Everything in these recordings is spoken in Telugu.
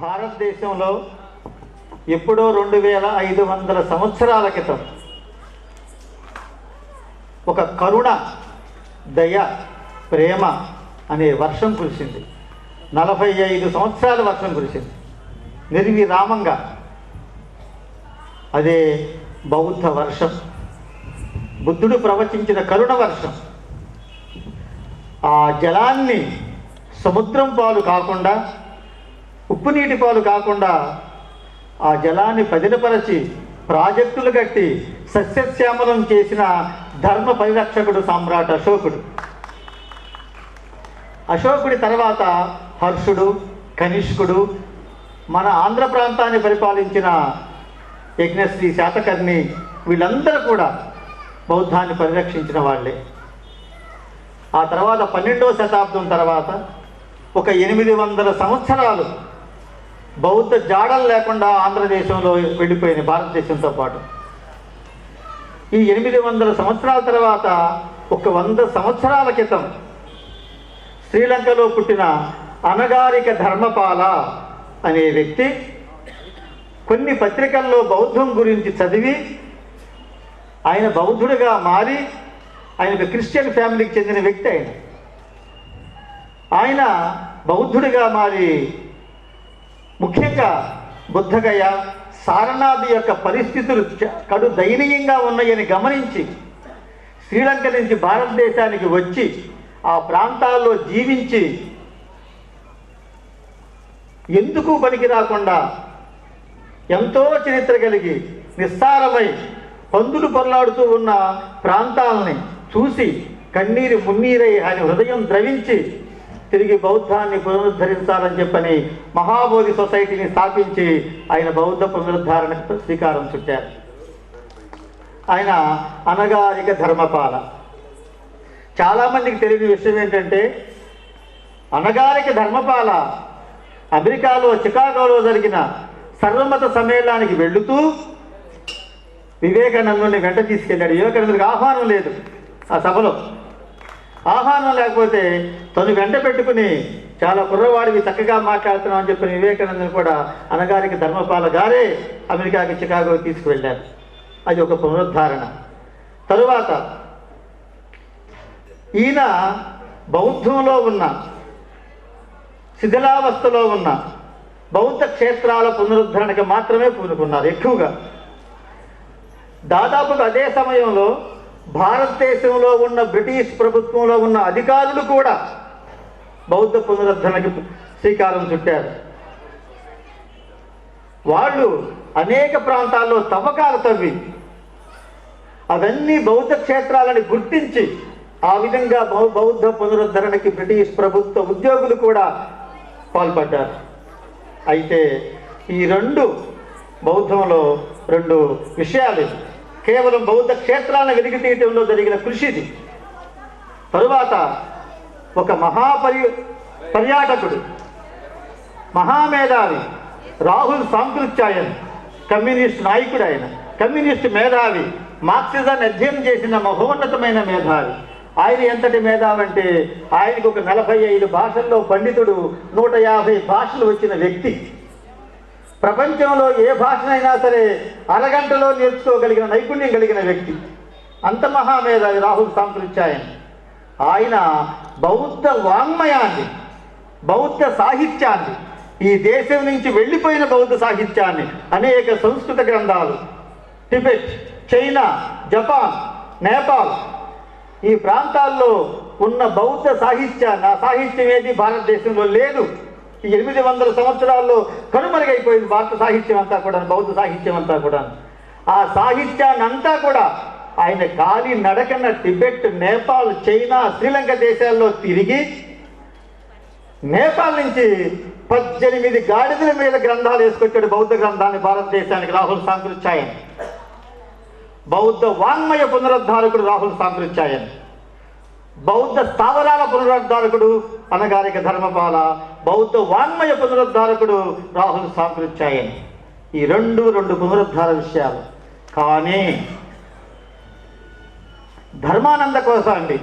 భారతదేశంలో ఎప్పుడో రెండు వేల ఐదు వందల సంవత్సరాల క్రితం ఒక కరుణ దయ ప్రేమ అనే వర్షం కురిసింది. నలభై ఐదు సంవత్సరాల వర్షం కురిసింది. నిర్విరామంగా అదే బౌద్ధ వర్షం బుద్ధుడు ప్రవచించిన కరుణ వర్షం ఆ జలాన్ని సముద్రం పాలు కాకుండా ఉప్పు నీటి పాలు కాకుండా ఆ జలాన్ని పదిలపరచి ప్రాజెక్టులు కట్టి సస్యశ్యామలం చేసిన ధర్మ పరిరక్షకుడు సామ్రాట్ అశోకుడు. అశోకుడి తర్వాత హర్షుడు కనిష్కుడు మన ఆంధ్ర ప్రాంతాన్ని పరిపాలించిన యజ్ఞశ్రీ శాతకర్ణి వీళ్ళందరూ కూడా బౌద్ధాన్ని పరిరక్షించిన వాళ్ళే. ఆ తర్వాత పన్నెండవ శతాబ్దం తర్వాత ఒక ఎనిమిది వందల సంవత్సరాలు బౌద్ధ జాడలు లేకుండా ఆంధ్రదేశంలో వెళ్ళిపోయింది భారతదేశంతో పాటు. ఈ ఎనిమిది వందల సంవత్సరాల తర్వాత ఒక వంద సంవత్సరాల క్రితం శ్రీలంకలో పుట్టిన అనగారిక ధర్మపాల అనే వ్యక్తి కొన్ని పత్రికల్లో బౌద్ధం గురించి చదివి ఆయన బౌద్ధుడిగా మారి ఆయన ఒక క్రిస్టియన్ ఫ్యామిలీకి చెందిన వ్యక్తి ఆయన. ఆయన బౌద్ధుడిగా మారి ముఖ్యంగా బుద్ధగయ సారనాథ్ యొక్క పరిస్థితులు కడు దయనీయంగా ఉన్నాయని గమనించి శ్రీలంక నుంచి భారతదేశానికి వచ్చి ఆ ప్రాంతాల్లో జీవించి ఎందుకు పనికి రాకుండా ఎంతో చరిత్ర కలిగి నిస్సారమై పందులు పొరలాడుతూ ఉన్న ప్రాంతాలని చూసి కన్నీరు మున్నీరై ఆయన హృదయం ద్రవించి తిరిగి బౌద్ధాన్ని పునరుద్ధరించాలని చెప్పని మహాబోధి సొసైటీని స్థాపించి ఆయన బౌద్ధ పునరుద్ధరణకు శ్రీకారం చుట్టారు. ఆయన అనగారిక ధర్మపాల. చాలామందికి తెలియని విషయం ఏంటంటే అనగారిక ధర్మపాల అమెరికాలో చికాగోలో జరిగిన సర్వమత సమ్మేళనానికి వెళుతూ వివేకానందుని వెంట తీసుకెళ్ళాడు. వివేకానందుడికి ఆహ్వానం లేదు ఆ సభలో. ఆహ్వానం లేకపోతే తను వెంట పెట్టుకుని చాలా కుర్రవాడివి చక్కగా మాట్లాడుతున్నావు అని చెప్పిన వివేకానందని కూడా అనగారికి ధర్మపాల గారే అమెరికాకి చికాగో తీసుకువెళ్ళారు. అది ఒక పునరుద్ధారణ. తరువాత ఈయన బౌద్ధంలో ఉన్న శిథిలావస్థలో ఉన్న బౌద్ధ క్షేత్రాల పునరుద్ధరణకి మాత్రమే పూనుకున్నారు ఎక్కువగా. దాదాపుగా అదే సమయంలో భారతదేశంలో ఉన్న బ్రిటిష్ ప్రభుత్వంలో ఉన్న అధికారులు కూడా బౌద్ధ పునరుద్ధరణకి శ్రీకారం చుట్టారు. వాళ్ళు అనేక ప్రాంతాల్లో తవ్వకాలు తవ్వి అవన్నీ బౌద్ధ క్షేత్రాలని గుర్తించి ఆ విధంగా బౌద్ధ పునరుద్ధరణకి బ్రిటిష్ ప్రభుత్వ ఉద్యోగులు కూడా పాల్పడ్డారు. అయితే ఈ రెండు బౌద్ధంలో రెండు విషయాలు కేవలం బౌద్ధ క్షేత్రాలను వెలికి తీయటంలో జరిగిన కృషి ఇది తరువాత ఒక మహాపరి పర్యాటకుడు మహామేధావి రాహుల్ సాంకృత్యాయన్ కమ్యూనిస్ట్ నాయకుడు ఆయన కమ్యూనిస్ట్ మేధావి మార్క్సిజాన్ని అధ్యయనం చేసిన మహోన్నతమైన మేధావి. ఆయన ఎంతటి మేధావి అంటే ఆయనకు ఒక నలభై ఐదు భాషల్లో పండితుడు నూట యాభై భాషలు వచ్చిన వ్యక్తి. ప్రపంచంలో ఏ భాషనైనా సరే అరగంటలో నేర్చుకోగలిగిన నైపుణ్యం కలిగిన వ్యక్తి. అంత మహామేధావి రాహుల్ సాంకృత్యాయన్ ఆయన బౌద్ధ వాంగ్మయాన్ని బౌద్ధ సాహిత్యాన్ని ఈ దేశం నుంచి వెళ్ళిపోయిన బౌద్ధ సాహిత్యాన్ని అనేక సంస్కృత గ్రంథాలు టిబెట్ చైనా జపాన్ నేపాల్ ఈ ప్రాంతాల్లో ఉన్న బౌద్ధ సాహిత్యాన్ని ఆ సాహిత్యం ఏది? భారతదేశంలో లేదు. ఈ ఎనిమిది వందల సంవత్సరాల్లో కనుమరుగైపోయింది భారత సాహిత్యం అంతా కూడా బౌద్ధ సాహిత్యం అంతా కూడా. ఆ సాహిత్యాన్ని అంతా కూడా ఆయన కాలి నడకన టిబెట్ నేపాల్ చైనా శ్రీలంక దేశాల్లో తిరిగి నేపాల్ నుంచి పద్దెనిమిది గాడిదల మీద గ్రంథాలు వేసుకొచ్చాడు బౌద్ధ గ్రంథాన్ని భారతదేశానికి రాహుల్ సాంకృత్యాయన్ బౌద్ధ వాంగ్మయ పునరుద్ధారకుడు రాహుల్ సాంకృత్యాయన్ బౌద్ధ స్థావరాల పునరుద్ధారకుడు అనగారిక ధర్మపాల బౌద్ధ వాంగ్మయ పునరుద్ధారకుడు రాహుల్ సాంకృత్యాయన్ ఈ రెండు రెండు పునరుద్ధార విషయాలు. కానీ ధర్మానంద కోసం అండి.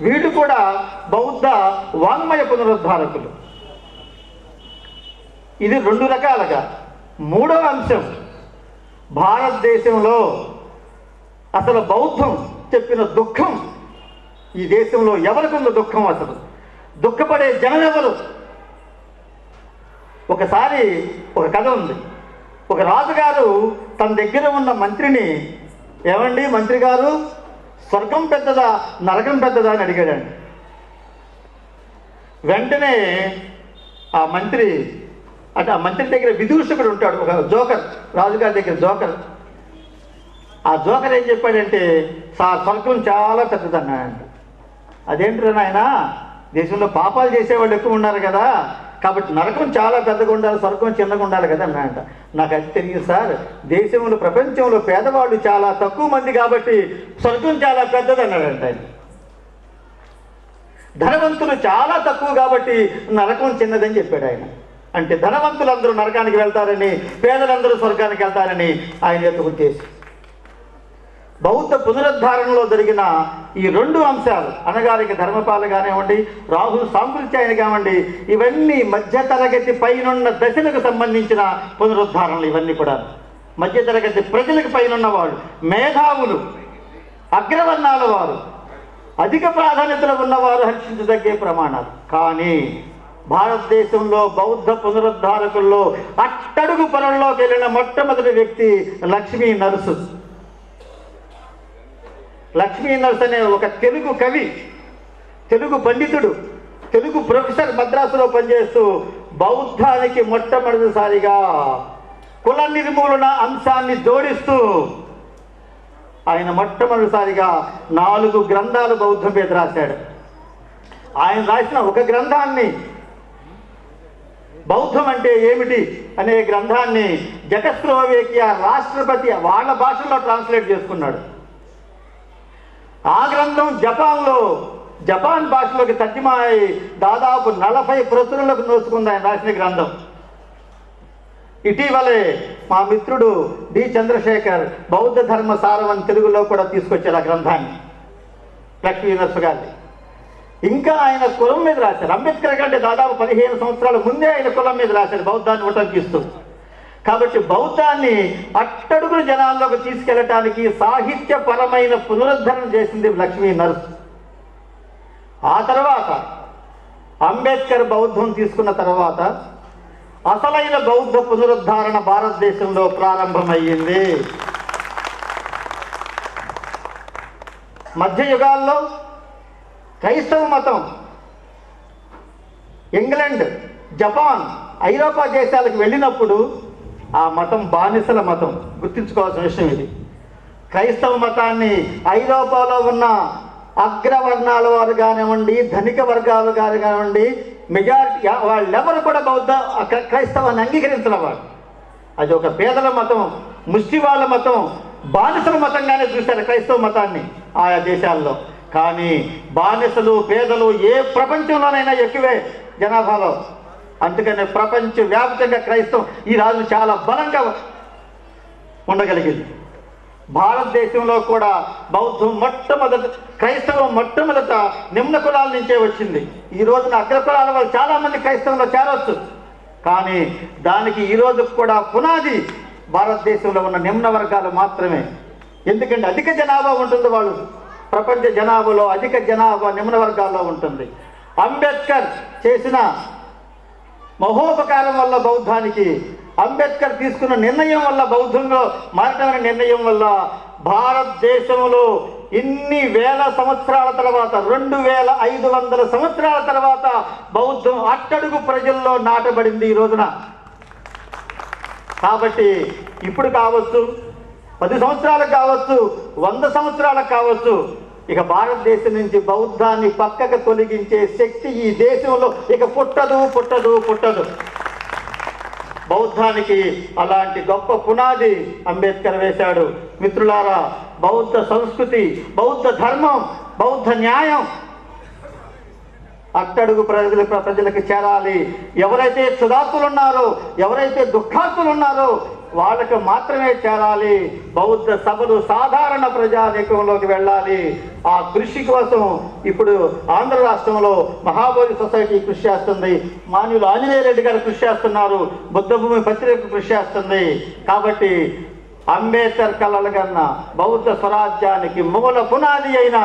వీళ్ళు కూడా బౌద్ధ వాంగ్మయ పునరుద్ధారకులు. ఇది రెండు రకాలుగా. మూడవ అంశం భారతదేశంలో అసలు బౌద్ధం చెప్పిన దుఃఖం ఈ దేశంలో ఎవరికి దుఃఖం అసలు? దుఃఖపడే జనం ఎవరు ఒకసారి ఒక కథ ఉంది. ఒక రాజుగారు తన దగ్గర ఉన్న మంత్రిని ఏమండి మంత్రి గారు? స్వర్గం పెద్దదా నరకం పెద్దదా అని అడిగాడండి. వెంటనే ఆ మంత్రి అంటే ఆ మంత్రి దగ్గర విదూషకుడు ఉంటాడు ఒక జోకర్ రాజుగారి దగ్గర జోకర్. ఆ జోకర్ ఏం చెప్పాడంటే సార్ స్వర్గం చాలా పెద్దదన్నాడు అదేంటి నాయన? దేశంలో పాపాలు చేసేవాళ్ళు ఎక్కువ ఉన్నారు కదా. కాబట్టి నరకం చాలా పెద్దగా ఉండాలి స్వర్గం చిన్నగా ఉండాలి కదా అన్నాయంట నాకు అది తెలియదు సార్. దేశంలో ప్రపంచంలో పేదవాళ్ళు చాలా తక్కువ మంది కాబట్టి స్వర్గం చాలా పెద్దది అన్నాడంట ఆయన. ధనవంతులు చాలా తక్కువ కాబట్టి నరకం చిన్నదని చెప్పాడు ఆయన. అంటే ధనవంతులందరూ నరకానికి వెళ్తారని పేదలందరూ స్వర్గానికి వెళ్తారని ఆయన యొక్క ఉద్దేశం. బౌద్ధ పునరుద్ధారణలో జరిగిన ఈ రెండు అంశాలు అనగారికి ధర్మపాల కానివ్వండి రాహుల్ సాంకృత్యాయన కానివ్వండి ఇవన్నీ మధ్యతరగతి పైనున్న దశలకు సంబంధించిన పునరుద్ధారణలు ఇవన్నీ కూడా మధ్యతరగతి ప్రజలకు పైనున్న వాళ్ళు మేధావులు అగ్రవర్ణాల వారు అధిక ప్రాధాన్యతలు ఉన్నవారు హర్షించదగ్గే ప్రమాణాలు. కానీ భారతదేశంలో బౌద్ధ పునరుద్ధారకుల్లో అట్టడుగు పనుల్లోకి వెళ్ళిన మొట్టమొదటి వ్యక్తి లక్ష్మీ నరసు లక్ష్మీ నర్స్ అనే ఒక తెలుగు కవి తెలుగు పండితుడు తెలుగు ప్రొఫెసర్ మద్రాసులో పనిచేస్తూ బౌద్ధానికి మొట్టమొదటిసారిగా కుల నిర్మూలన అంశాన్ని జోడిస్తూ ఆయన మొట్టమొదటిసారిగా నాలుగు గ్రంథాలు బౌద్ధం మీద రాశాడు. ఆయన రాసిన ఒక గ్రంథాన్ని బౌద్ధం అంటే ఏమిటి అనే గ్రంథాన్ని జగస్లోవేకియా రాష్ట్రపతి వాళ్ళ భాషలో ట్రాన్స్లేట్ చేసుకున్నాడు. ఆ గ్రంథం జపాన్లో జపాన్ భాషలోకి తర్జమాయి దాదాపు నలభై ప్రచురణలకు నోచుకుంది ఆయన రాసిన గ్రంథం. ఇటీవలే మా మిత్రుడు డి చంద్రశేఖర్ బౌద్ధ ధర్మ సారవన్ తెలుగులో కూడా తీసుకొచ్చారు ఆ గ్రంథాన్ని లక్ష్మీ నరసు గారిని ఇంకా ఆయన కులం మీద రాశారు. అంబేద్కర్ కంటే దాదాపు పదిహేను సంవత్సరాల ముందే ఆయన కులం మీద రాశారు బౌద్ధాన్ని ఉటంకిస్తూ కాబట్టి బౌద్ధాన్ని అట్టడుగుల జనాల్లోకి తీసుకెళ్ళటానికి సాహిత్యపరమైన పునరుద్ధరణ చేసింది లక్ష్మీ నరసు ఆ తర్వాత అంబేద్కర్ బౌద్ధం తీసుకున్న తర్వాత అసలైన బౌద్ధ పునరుద్ధారణ భారతదేశంలో ప్రారంభమయ్యింది. మధ్యయుగాల్లో క్రైస్తవ మతం ఇంగ్లాండ్ జపాన్ ఐరోపా దేశాలకు వెళ్ళినప్పుడు ఆ మతం బానిసల మతం. గుర్తుంచుకోవాల్సిన విషయం ఇది. క్రైస్తవ మతాన్ని ఐరోపాలో ఉన్న అగ్రవర్ణాల వారు కానివ్వండి ధనిక వర్గాలు గారు కానివ్వండి మెజారిటీ వాళ్ళెవరు కూడా బౌద్ధ క్రైస్తవాన్ని అంగీకరించిన వారు. అది ఒక పేదల మతం ముష్టి వాళ్ళ మతం బానిసల మతంగానే చూశారు క్రైస్తవ మతాన్ని ఆయా దేశాల్లో. కానీ బానిసలు పేదలు ఏ ప్రపంచంలోనైనా ఎక్కువే జనాభాలో. అందుకనే ప్రపంచ వ్యాప్తంగా క్రైస్తవం ఈ రాజు చాలా బలంగా ఉండగలిగింది. భారతదేశంలో కూడా బౌద్ధం మొట్టమొదట క్రైస్తవం మొట్టమొదట నిమ్న కులాల నుంచే వచ్చింది. ఈ రోజున అగ్ర కులాల వాళ్ళు చాలామంది క్రైస్తవంలో చేరవచ్చు కానీ దానికి ఈ కూడా పునాది భారతదేశంలో ఉన్న నిమ్న వర్గాలు మాత్రమే. ఎందుకంటే అధిక జనాభా ఉంటుంది వాళ్ళు. ప్రపంచ జనాభాలో అధిక జనాభా నిమ్న వర్గాల్లో ఉంటుంది. అంబేద్కర్ చేసిన మహోపకారం వల్ల బౌద్ధానికి అంబేద్కర్ తీసుకున్న నిర్ణయం వల్ల బౌద్ధంలో మారటమైన నిర్ణయం వల్ల భారతదేశంలో ఇన్ని వేల సంవత్సరాల తర్వాత రెండు వేల ఐదు వందల సంవత్సరాల తర్వాత బౌద్ధం అట్టడుగు ప్రజల్లో నాటబడింది ఈ రోజున. కాబట్టి ఇప్పుడు కావచ్చు పది సంవత్సరాలకు కావచ్చు వంద సంవత్సరాలకు కావచ్చు ఇక భారతదేశం నుంచి బౌద్ధాన్ని పక్కకు తొలగించే శక్తి ఈ దేశంలో ఇక పుట్టదు పుట్టదు పుట్టదు. బౌద్ధానికి అలాంటి గొప్ప పునాది అంబేద్కర్ వేశాడు. మిత్రులారా బౌద్ధ సంస్కృతి బౌద్ధ ధర్మం బౌద్ధ న్యాయం. అట్టడుగు ప్రజల ప్రజలకు చేరాలి. ఎవరైతే క్షుధాత్తులు ఉన్నారో ఎవరైతే దుఃఖాత్తులు ఉన్నారో వాళ్ళకు మాత్రమే చేరాలి. బౌద్ధ సభలు సాధారణ ప్రజానీకంలోకి వెళ్ళాలి. ఆ కృషి కోసం ఇప్పుడు ఆంధ్ర రాష్ట్రంలో మహాబోధి సొసైటీ కృషి చేస్తుంది. మాన్యులు ఆంజనేయ రెడ్డి గారు కృషి చేస్తున్నారు. బుద్ధభూమి పత్రిక కృషి చేస్తుంది. కాబట్టి అంబేద్కర్ కళల కన్నా బౌద్ధ స్వరాజ్యానికి మూల పునాది అయిన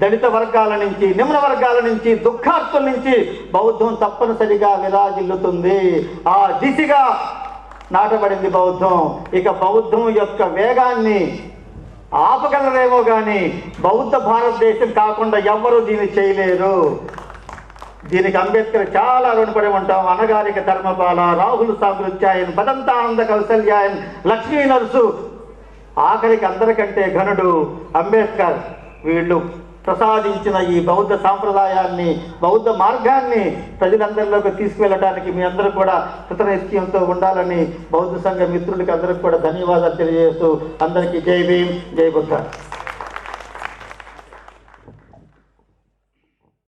దళిత వర్గాల నుంచి నిమ్న వర్గాల నుంచి దుఃఖార్తుల నుంచి బౌద్ధం తప్పనిసరిగా విరాజిల్లుతుంది. ఆ దిశగా నాటబడింది బౌద్ధం. ఇక బౌద్ధం యొక్క వేగాన్ని ఆపగలరేమో కానీ బౌద్ధ భారతదేశం కాకుండా ఎవ్వరూ దీన్ని చేయలేరు. దీనికి అంబేద్కర్ చాలా రుణపడి ఉంటాం. అనగారిక ధర్మపాల రాహుల్ సాగృత్యాయన్ బదంతానంద కౌశల్యాయన్ లక్ష్మీ నరసు. ఆఖరికి అందరికంటే ఘనుడు అంబేద్కర్ వీళ్ళు. ప్రసాదించిన ఈ బౌద్ధ సాంప్రదాయాన్ని బౌద్ధ మార్గాన్ని ప్రజలందరిలోకి తీసుకువెళ్ళడానికి మీ అందరూ కూడా కృతనిశ్చయంతో ఉండాలని బౌద్ధ సంఘ మిత్రులకి అందరికి కూడా ధన్యవాదాలు తెలియజేస్తూ అందరికీ జై భీమ్ జై బుద్ధ.